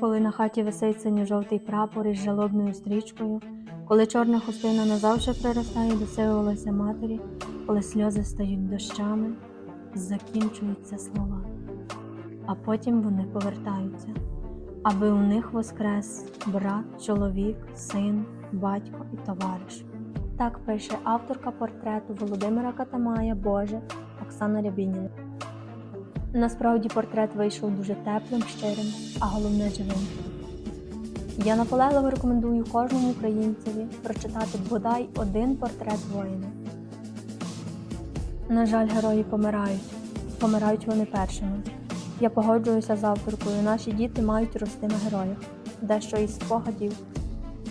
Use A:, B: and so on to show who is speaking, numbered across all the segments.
A: коли на хаті висить синьо-жовтий прапор із жалобною стрічкою, коли чорна хустина назавжди приростає до сиволосся матері, коли сльози стають дощами, закінчуються слова, а потім вони повертаються, аби у них воскрес брат, чоловік, син, батько і товариш. Так пише авторка портрету Володимира Катамая Боже Оксана Рябініна. Насправді портрет вийшов дуже теплим, щирим, а головне живим. Я наполегливо рекомендую кожному українцеві прочитати бодай один портрет воїна. На жаль, герої помирають. Помирають вони першими. Я погоджуюся з авторкою. Наші діти мають рости на героях. Дещо із спогадів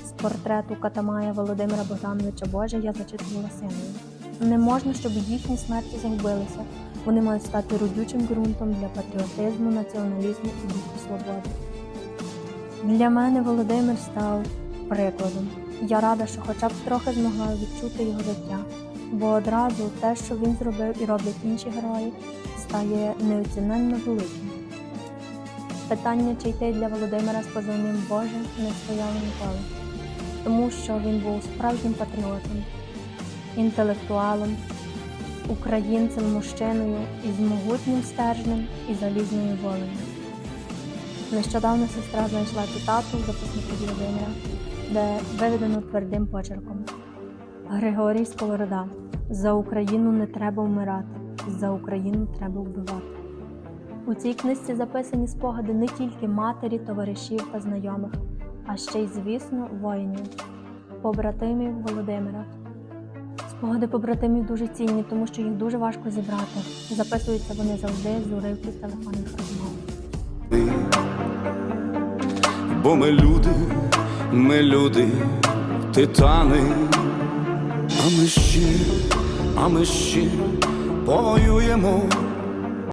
A: з портрету Катамая Володимира Богдановича Божа я зачитувала синою. Не можна, щоб їхні смерті загубилися. Вони мають стати родючим ґрунтом для патріотизму, націоналізму і духу свободи. Для мене Володимир став прикладом. Я рада, що хоча б трохи змогла відчути його життя, бо одразу те, що він зробив і роблять інші герої, стає неоціненно великим. Питання, чи йти для Володимира з позивним Боже, не стояло ніколи, тому що він був справжнім патріотом, інтелектуалом, українцем, мужчиною із могутнім стержнем і залізною волею. Нещодавно сестра знайшла цитату в записнику Володимира, де виведено твердим почерком. Григорій Сковорода. За Україну не треба вмирати, за Україну треба вбивати. У цій книжці записані спогади не тільки матері, товаришів та знайомих, а ще й, звісно, воїнів, побратимів Володимира. Спогади побратимів дуже цінні, тому що їх дуже важко зібрати. Записуються вони завжди з уривків телефонних розмов.
B: Бо ми люди, ми люди, титани, а ми ще, а ми ще повоюємо